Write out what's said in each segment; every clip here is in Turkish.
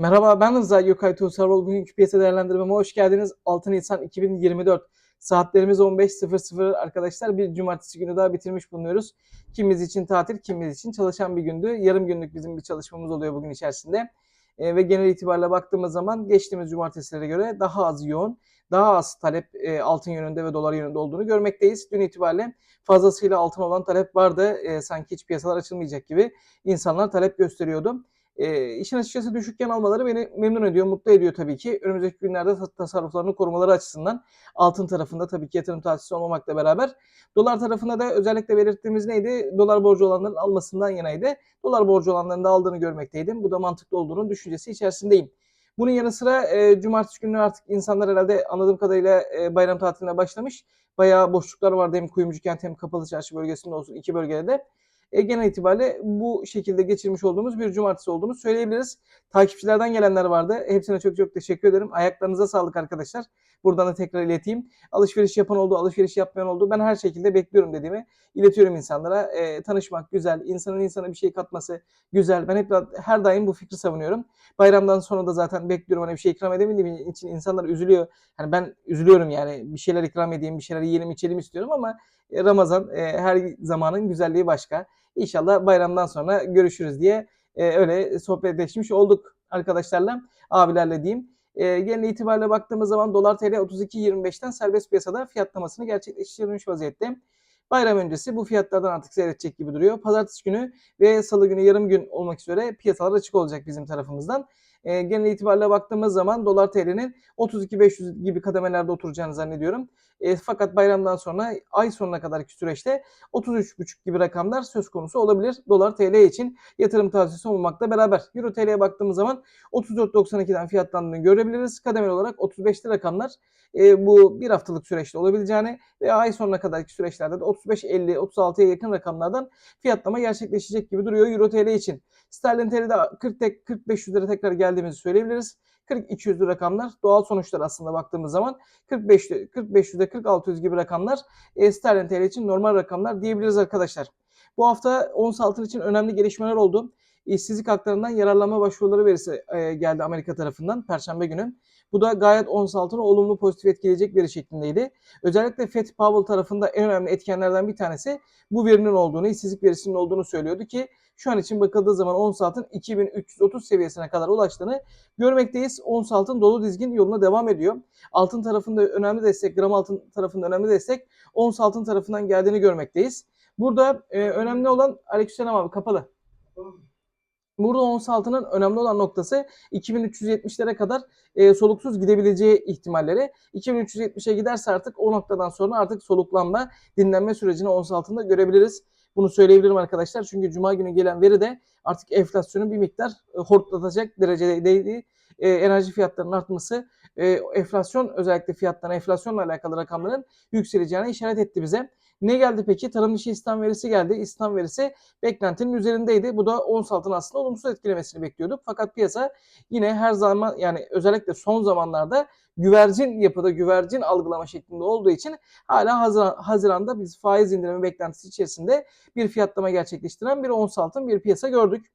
Merhaba ben Rıza Gökay Tuğsarol. Bugünkü piyasa değerlendirmeme hoş geldiniz. 6 Nisan 2024. Saatlerimiz 15.00 arkadaşlar. Bir cumartesi günü daha bitirmiş bulunuyoruz. Kimimiz için tatil, kimimiz için çalışan bir gündü. Yarım günlük bizim bir çalışmamız oluyor bugün içerisinde. E, ve genel itibariyle baktığımız zaman geçtiğimiz cumartesilere göre daha az yoğun, daha az talep e, altın yönünde ve dolar yönünde olduğunu görmekteyiz. Dün itibariyle fazlasıyla altın olan talep vardı. E, sanki hiç piyasalar açılmayacak gibi insanlar talep gösteriyordu. E, işin açıkçası düşükken almaları beni memnun ediyor, mutlu ediyor tabii ki. Önümüzdeki günlerde tasarruflarını korumaları açısından altın tarafında tabii ki yatırım tavsiyesi olmamakla beraber dolar tarafında da özellikle belirttiğimiz neydi? Dolar borcu olanların almasından yanaydı. Dolar borcu olanların da aldığını görmekteydim. Bu da mantıklı olduğunun düşüncesi içerisindeyim. Bunun yanı sıra e, cumartesi günü artık insanlar herhalde anladığım kadarıyla e, bayram tatiline başlamış. Bayağı boşluklar vardı hem Kuyumcu kent hem Kapalı Çarşı bölgesinde olsun iki bölgede de e, genel itibariyle bu şekilde geçirmiş olduğumuz bir cumartesi olduğunu söyleyebiliriz. Takipçilerden gelenler vardı. Hepsine çok çok teşekkür ederim. Ayaklarınıza sağlık arkadaşlar. Buradan da tekrar ileteyim. Alışveriş yapan oldu, alışveriş yapmayan oldu. Ben her şekilde bekliyorum dediğimi iletiyorum insanlara. E, tanışmak güzel, insanın insana bir şey katması güzel. Ben hep her daim bu fikri savunuyorum. Bayramdan sonra da zaten bekliyorum hani bir şey ikram edemediğim için insanlar üzülüyor. Hani ben üzülüyorum yani bir şeyler ikram edeyim, bir şeyler yiyelim, içelim istiyorum ama e, Ramazan e, her zamanın güzelliği başka. İnşallah bayramdan sonra görüşürüz diye e, öyle sohbetleşmiş olduk arkadaşlarla, abilerle diyeyim. E, genel itibariyle baktığımız zaman dolar TL 32.25'ten serbest piyasada fiyatlamasını gerçekleştirmiş vaziyette. Bayram öncesi bu fiyatlardan artık seyredecek gibi duruyor. Pazartesi günü ve salı günü yarım gün olmak üzere piyasalar açık olacak bizim tarafımızdan. E, genel itibariyle baktığımız zaman dolar TL'nin 32.500 gibi kademelerde oturacağını zannediyorum. E, fakat bayramdan sonra ay sonuna kadarki süreçte 33.5 gibi rakamlar söz konusu olabilir. Dolar TL için yatırım tavsiyesi olmakla beraber. Euro TL'ye baktığımız zaman 34.92'den fiyatlandığını görebiliriz. Kademeli olarak 35'li rakamlar e, bu bir haftalık süreçte olabileceğini ve ay sonuna kadarki süreçlerde de 35-50, 36'ya yakın rakamlardan fiyatlama gerçekleşecek gibi duruyor Euro TL için. Sterlin TL'de 40-45 lira tekrar geldiğimizi söyleyebiliriz. 40-200'lü rakamlar doğal sonuçlar aslında baktığımız zaman 45 4500'de 4600 gibi rakamlar e, sterlin TL için normal rakamlar diyebiliriz arkadaşlar. Bu hafta ons altın için önemli gelişmeler oldu. İşsizlik haklarından yararlanma başvuruları verisi e, geldi Amerika tarafından Perşembe günü. Bu da gayet ons altını olumlu pozitif etkileyecek veri şeklindeydi. Özellikle Fed Powell tarafında en önemli etkenlerden bir tanesi bu verinin olduğunu, işsizlik verisinin olduğunu söylüyordu ki şu an için bakıldığı zaman ons altın 2330 seviyesine kadar ulaştığını görmekteyiz. Ons altın dolu dizgin yoluna devam ediyor. Altın tarafında önemli destek, gram altın tarafında önemli destek ons altın tarafından geldiğini görmekteyiz. Burada e, önemli olan Aleykümselam abi kapalı. Burada ons altının önemli olan noktası 2370'lere kadar e, soluksuz gidebileceği ihtimalleri. 2370'e giderse artık o noktadan sonra artık soluklanma, dinlenme sürecini ons altında görebiliriz. Bunu söyleyebilirim arkadaşlar. Çünkü cuma günü gelen veri de artık enflasyonu bir miktar e, hortlatacak derecedeydi. E, enerji fiyatlarının artması, e, enflasyon özellikle fiyatların enflasyonla alakalı rakamların yükseleceğine işaret etti bize. Ne geldi peki? Tarım dışı istihdam verisi geldi. İstihdam verisi beklentinin üzerindeydi. Bu da ons altın aslında olumsuz etkilemesini bekliyorduk. Fakat piyasa yine her zaman yani özellikle son zamanlarda güvercin yapıda güvercin algılama şeklinde olduğu için hala Haziran, Haziran'da biz faiz indirimi beklentisi içerisinde bir fiyatlama gerçekleştiren bir ons altın bir piyasa gördük.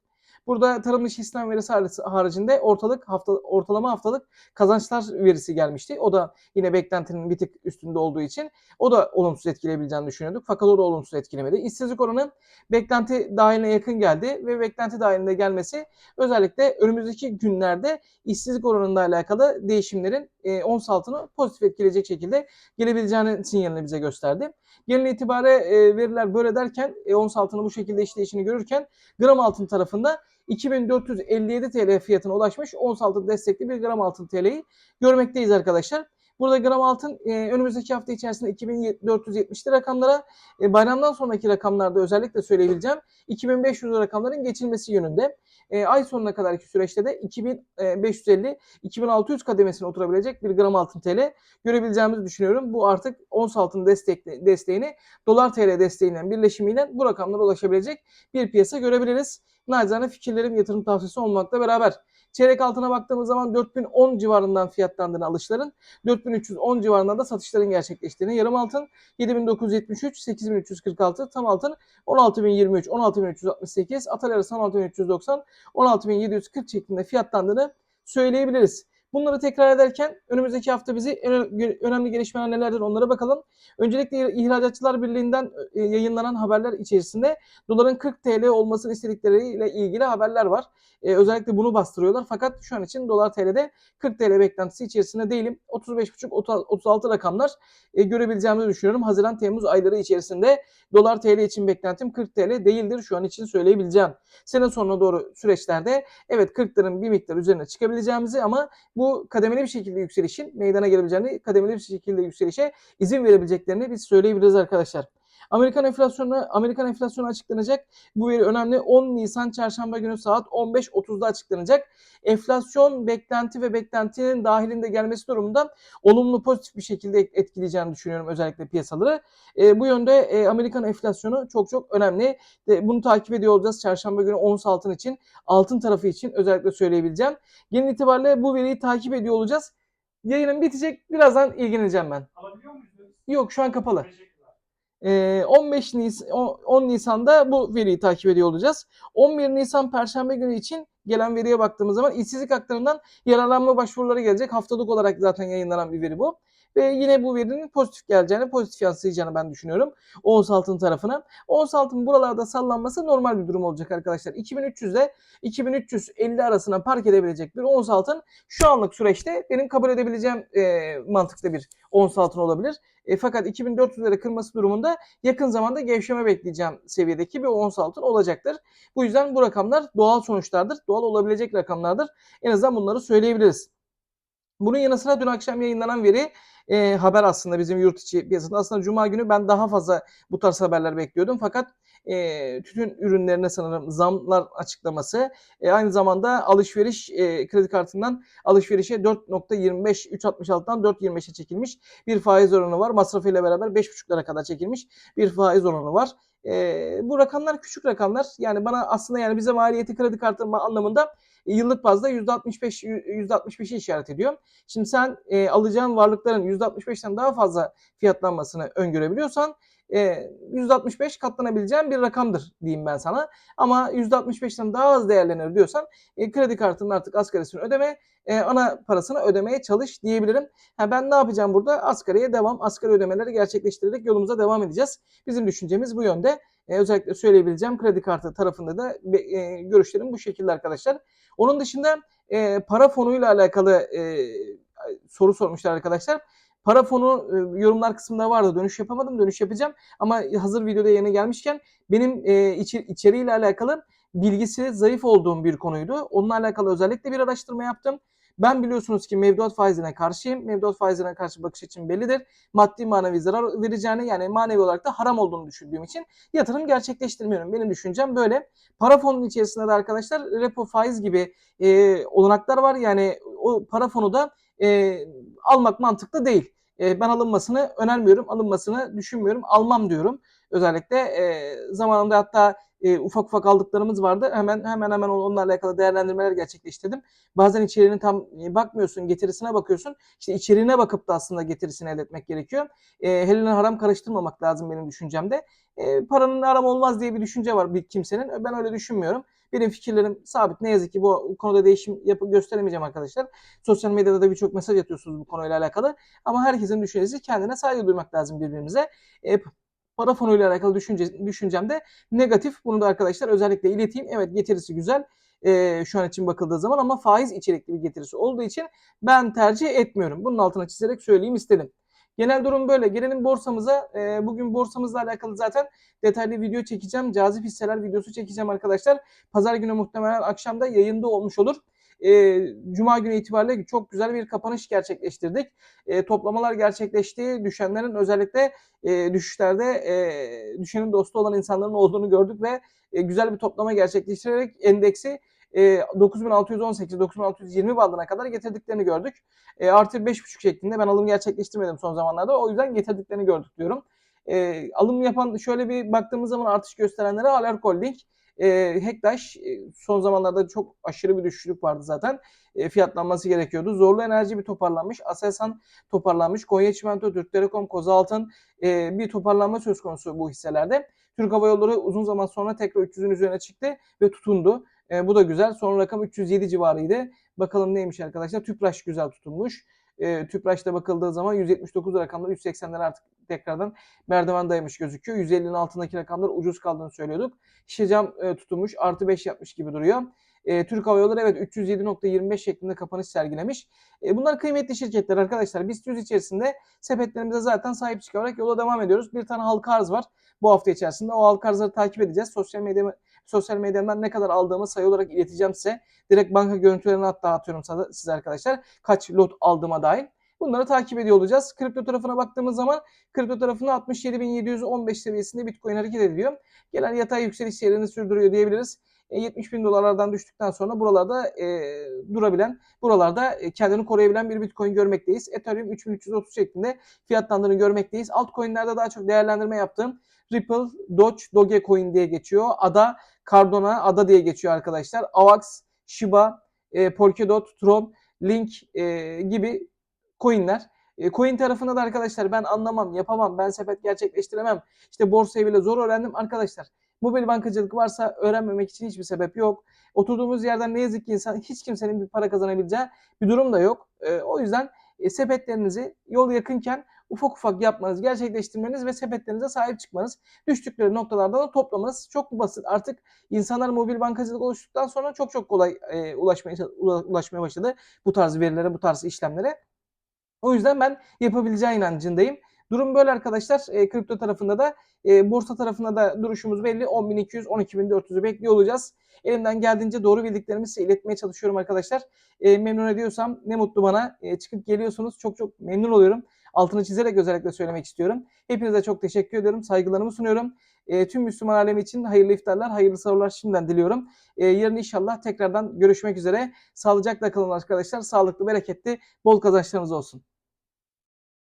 Burada tarım dışı istihdam verisi haricinde ortalık hafta, ortalama haftalık kazançlar verisi gelmişti. O da yine beklentinin bir tık üstünde olduğu için o da olumsuz etkileyebileceğini düşünüyorduk. Fakat o da olumsuz etkilemedi. İşsizlik oranı beklenti dahiline yakın geldi ve beklenti dahilinde gelmesi özellikle önümüzdeki günlerde işsizlik oranında alakalı değişimlerin e, ons altını pozitif etkileyecek şekilde gelebileceğini sinyalini bize gösterdi. Genel itibare e, veriler böyle derken e, ons altını bu şekilde işleyişini görürken gram altın tarafında 2457 TL fiyatına ulaşmış ons altın destekli bir gram altın TL'yi görmekteyiz arkadaşlar. Burada gram altın e, önümüzdeki hafta içerisinde 2470'li rakamlara e, bayramdan sonraki rakamlarda özellikle söyleyebileceğim 2500 rakamların geçilmesi yönünde. E, ay sonuna kadarki süreçte de 2550-2600 kademesine oturabilecek bir gram altın TL görebileceğimizi düşünüyorum. Bu artık ons altın destek, desteğini dolar TL desteğiyle birleşimiyle bu rakamlara ulaşabilecek bir piyasa görebiliriz. Nacizane fikirlerim yatırım tavsiyesi olmakla beraber. Çeyrek altına baktığımız zaman 4010 civarından fiyatlandığını alışların, 4310 civarında da satışların gerçekleştiğini, yarım altın 7973, 8346, tam altın 16023, 16368, atal arası 16390, 16740 şeklinde fiyatlandığını söyleyebiliriz. Bunları tekrar ederken önümüzdeki hafta bizi önemli gelişmeler nelerdir onlara bakalım. Öncelikle İhracatçılar Birliği'nden e, yayınlanan haberler içerisinde doların 40 TL olmasını istedikleriyle ilgili haberler var. E, özellikle bunu bastırıyorlar. Fakat şu an için dolar TL'de 40 TL beklentisi içerisinde değilim. 35,5-36 rakamlar e, görebileceğimizi düşünüyorum. Haziran-Temmuz ayları içerisinde dolar TL için beklentim 40 TL değildir şu an için söyleyebileceğim. Sene sonuna doğru süreçlerde evet 40'ların bir miktar üzerine çıkabileceğimizi ama bu kademeli bir şekilde yükselişin meydana gelebileceğini, kademeli bir şekilde yükselişe izin verebileceklerini biz söyleyebiliriz arkadaşlar. Amerikan enflasyonu Amerikan enflasyonu açıklanacak. Bu veri önemli. 10 Nisan çarşamba günü saat 15.30'da açıklanacak. Enflasyon beklenti ve beklentinin dahilinde gelmesi durumunda olumlu pozitif bir şekilde etkileyeceğini düşünüyorum özellikle piyasaları. E, bu yönde e, Amerikan enflasyonu çok çok önemli. De, bunu takip ediyor olacağız çarşamba günü ons altın için, altın tarafı için özellikle söyleyebileceğim. Genel itibariyle bu veriyi takip ediyor olacağız. Yayının bitecek. Birazdan ilgileneceğim ben. Alabiliyor muyuz? Yok şu an kapalı. Teşekkürler. Ee, 15 Nisan 10 Nisan'da bu veriyi takip ediyor olacağız. 11 Nisan Perşembe günü için gelen veriye baktığımız zaman işsizlik haklarından yararlanma başvuruları gelecek. Haftalık olarak zaten yayınlanan bir veri bu. Ve yine bu verinin pozitif geleceğini, pozitif yansıyacağını ben düşünüyorum. Ons altın tarafına. Ons altın buralarda sallanması normal bir durum olacak arkadaşlar. 2300 ile 2350 arasına park edebilecek bir ons altın şu anlık süreçte benim kabul edebileceğim e, mantıkta bir ons altın olabilir. E, fakat 2400'lere kırması durumunda yakın zamanda gevşeme bekleyeceğim seviyedeki bir ons altın olacaktır. Bu yüzden bu rakamlar doğal sonuçlardır. Doğal olabilecek rakamlardır. En azından bunları söyleyebiliriz. Bunun yanı sıra dün akşam yayınlanan veri e, haber aslında bizim yurt içi piyasasında. Aslında Cuma günü ben daha fazla bu tarz haberler bekliyordum. Fakat e, tütün ürünlerine sanırım zamlar açıklaması. E, aynı zamanda alışveriş e, kredi kartından alışverişe 4.25 3.66'dan 4.25'e çekilmiş bir faiz oranı var. Masrafıyla beraber 5.5'lara kadar çekilmiş bir faiz oranı var. E, bu rakamlar küçük rakamlar. Yani bana aslında yani bize maliyeti kredi kartı anlamında yıllık bazda %65 %65'i işaret ediyor. Şimdi sen e, alacağın varlıkların %65'ten daha fazla fiyatlanmasını öngörebiliyorsan e, %65 katlanabileceğin bir rakamdır diyeyim ben sana. Ama %65'ten daha az değerlenir diyorsan e, kredi kartının artık asgarisini ödeme, e, ana parasını ödemeye çalış diyebilirim. Ha, ben ne yapacağım burada? Asgariye devam, asgari ödemeleri gerçekleştirerek yolumuza devam edeceğiz. Bizim düşüncemiz bu yönde. E, özellikle söyleyebileceğim kredi kartı tarafında da e, görüşlerim bu şekilde arkadaşlar. Onun dışında e, para fonuyla alakalı e, soru sormuşlar arkadaşlar. Para fonu e, yorumlar kısmında vardı. Dönüş yapamadım. Dönüş yapacağım. Ama hazır videoda yeni gelmişken benim e, içi, içeriğiyle alakalı bilgisi zayıf olduğum bir konuydu. Onunla alakalı özellikle bir araştırma yaptım. Ben biliyorsunuz ki mevduat faizine karşıyım. Mevduat faizine karşı bakış için bellidir. Maddi manevi zarar vereceğini yani manevi olarak da haram olduğunu düşündüğüm için yatırım gerçekleştirmiyorum. Benim düşüncem böyle. Para fonunun içerisinde de arkadaşlar repo faiz gibi e, olanaklar var. Yani o para fonu da e, almak mantıklı değil. E, ben alınmasını önermiyorum. Alınmasını düşünmüyorum. Almam diyorum. Özellikle e, zamanında hatta e, ufak ufak aldıklarımız vardı. Hemen hemen hemen onunla alakalı değerlendirmeler gerçekleştirdim. Bazen içeriğini tam e, bakmıyorsun, getirisine bakıyorsun. İşte içeriğine bakıp da aslında getirisini elde etmek gerekiyor. E, helal haram karıştırmamak lazım benim düşüncemde. E, paranın haram olmaz diye bir düşünce var bir kimsenin. Ben öyle düşünmüyorum. Benim fikirlerim sabit. Ne yazık ki bu konuda değişim yapı gösteremeyeceğim arkadaşlar. Sosyal medyada da birçok mesaj atıyorsunuz bu konuyla alakalı. Ama herkesin düşüncesi kendine saygı duymak lazım birbirimize. E, para fonuyla alakalı düşünce, düşüncem de negatif. Bunu da arkadaşlar özellikle ileteyim. Evet getirisi güzel e, şu an için bakıldığı zaman ama faiz içerikli bir getirisi olduğu için ben tercih etmiyorum. Bunun altına çizerek söyleyeyim istedim. Genel durum böyle. Gelelim borsamıza. E, bugün borsamızla alakalı zaten detaylı video çekeceğim. Cazip hisseler videosu çekeceğim arkadaşlar. Pazar günü muhtemelen akşamda yayında olmuş olur. E, Cuma günü itibariyle çok güzel bir kapanış gerçekleştirdik. E, toplamalar gerçekleşti. Düşenlerin özellikle e, düşüşlerde e, düşenin dostu olan insanların olduğunu gördük ve e, güzel bir toplama gerçekleştirerek endeksi e, 9618-9620 bandına kadar getirdiklerini gördük. E, artı 5.5 şeklinde ben alım gerçekleştirmedim son zamanlarda. O yüzden getirdiklerini gördük diyorum. E, alım yapan şöyle bir baktığımız zaman artış gösterenlere Alerk Holding, e, Hektaş e, son zamanlarda çok aşırı bir düşüşlük vardı zaten. E, fiyatlanması gerekiyordu. Zorlu Enerji bir toparlanmış. Aselsan toparlanmış. Konya Çimento, Türk Telekom, Kozaltın e, bir toparlanma söz konusu bu hisselerde. Türk Hava Yolları uzun zaman sonra tekrar 300'ün üzerine çıktı ve tutundu. E, bu da güzel. Son rakam 307 civarıydı. Bakalım neymiş arkadaşlar. Tüpraş güzel tutulmuş. E, Tüpraş'ta bakıldığı zaman 179 rakamlar 180'ler artık tekrardan merdiven dayamış gözüküyor. 150'nin altındaki rakamlar ucuz kaldığını söylüyorduk. Şişecam e, tutulmuş. Artı 5 yapmış gibi duruyor. E, Türk Hava Yolları evet 307.25 şeklinde kapanış sergilemiş. E, bunlar kıymetli şirketler arkadaşlar. Biz yüz içerisinde sepetlerimize zaten sahip çıkarak yola devam ediyoruz. Bir tane halka arz var bu hafta içerisinde. O halka arzları takip edeceğiz. Sosyal medya sosyal medyadan ne kadar aldığımı sayı olarak ileteceğim size. Direkt banka görüntülerini hatta atıyorum size arkadaşlar. Kaç lot aldığıma dair. Bunları takip ediyor olacağız. Kripto tarafına baktığımız zaman kripto tarafında 67.715 seviyesinde Bitcoin hareket ediyor. Gelen yatay yükseliş seyrini sürdürüyor diyebiliriz. E, 70 bin dolarlardan düştükten sonra buralarda e, durabilen, buralarda e, kendini koruyabilen bir Bitcoin görmekteyiz. Ethereum 3330 şeklinde fiyatlandığını görmekteyiz. Altcoin'lerde daha çok değerlendirme yaptığım Ripple, Doge, Dogecoin diye geçiyor. ADA, Cardano, ADA diye geçiyor arkadaşlar. AVAX, Shiba, e, Polkadot, Tron, Link e, gibi coinler. E, coin tarafında da arkadaşlar ben anlamam, yapamam, ben sepet gerçekleştiremem. İşte borsayı bile zor öğrendim. Arkadaşlar mobil bankacılık varsa öğrenmemek için hiçbir sebep yok. Oturduğumuz yerden ne yazık ki insan hiç kimsenin bir para kazanabileceği bir durum da yok. E, o yüzden e, sepetlerinizi yol yakınken ufak ufak yapmanız, gerçekleştirmeniz ve sepetlerinize sahip çıkmanız, düştükleri noktalarda da toplamanız çok basit. Artık insanlar mobil bankacılık oluştuktan sonra çok çok kolay e, ulaşmaya ulaşmaya başladı bu tarz verilere, bu tarz işlemlere. O yüzden ben yapabileceği inancındayım. Durum böyle arkadaşlar. E, kripto tarafında da e, borsa tarafında da duruşumuz belli. 10.200, 12.400'ü bekliyor olacağız. Elimden geldiğince doğru bildiklerimi size iletmeye çalışıyorum arkadaşlar. E, memnun ediyorsam ne mutlu bana. E, çıkıp geliyorsunuz. Çok çok memnun oluyorum. Altını çizerek özellikle söylemek istiyorum. Hepinize çok teşekkür ediyorum. Saygılarımı sunuyorum. E, tüm Müslüman alemi için hayırlı iftarlar, hayırlı sahurlar şimdiden diliyorum. E, yarın inşallah tekrardan görüşmek üzere. Sağlıcakla kalın arkadaşlar. Sağlıklı, bereketli, bol kazançlarınız olsun.